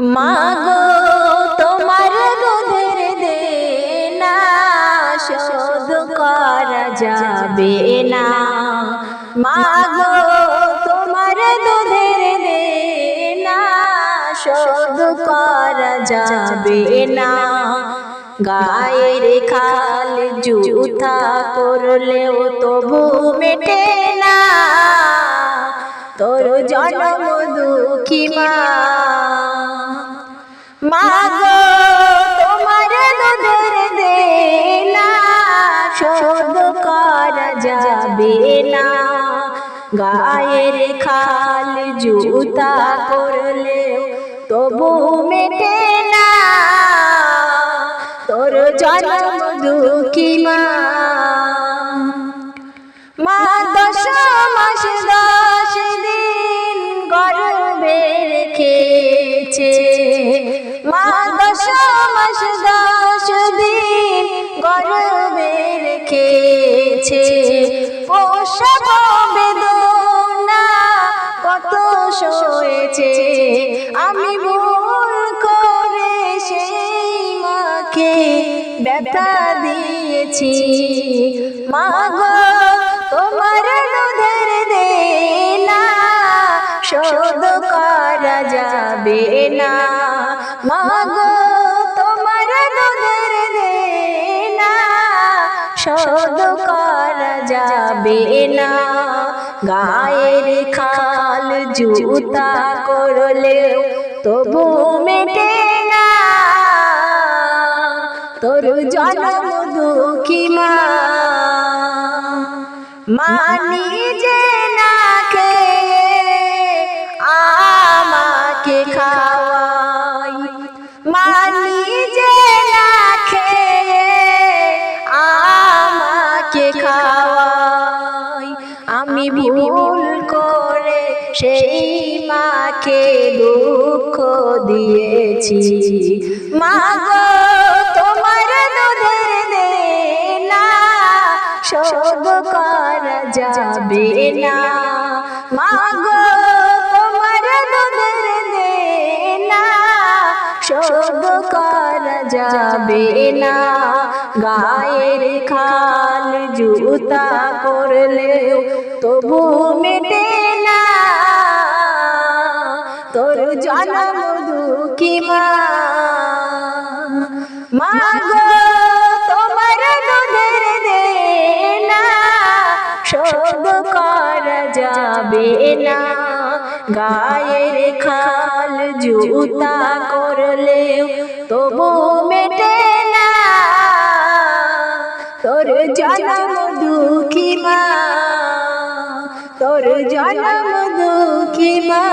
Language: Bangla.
মাগো, তোমার দুধের দেনা শোধ করা যাবে না। মাগো, তোমার দুধের দেনা শোধ করা যাবে না। গায়ের খাল জুথা করলেও তবু মেটে না। তোর জন্ম দুঃখী মা মাগো, তোমার দুধের দেনা শোধ করা যাবে না। গায়ের খাল জুতা করলে তবু মেটে না। তোর জন্ম দুঃখী মা। মা দশ সয়েছে আমি ভুল করে সেই মাকে ব্যথা দিয়েছি। মা গো তোমার দুধের দেনা শোধ করা যাবে না। মা গো তোমার দুধের দেনা শোধ করা যাবে না। গায়ের খাল জুতা করলেও তবু মেটে না। তোর জন্ম দুঃখী মা। মানি যে না আমাকে খাওয়াই। মানি যে না আমাকে খাওয়াই। আমি ভুল করে সেই মাকে দুঃখ দিয়েছি। মা গো, তোমার দুধে না সব করা যাবে না। মা গো যাবে না। গায়ের খাল জুতা করলে তবু মেটে না। তোর জন্ম দুঃখী মা। মা যাবে না গায়ের খাল জুতা করলেও তবু মেটে না। তোর জন্ম দুঃখী মা, তোর জন্ম দুঃখী মা।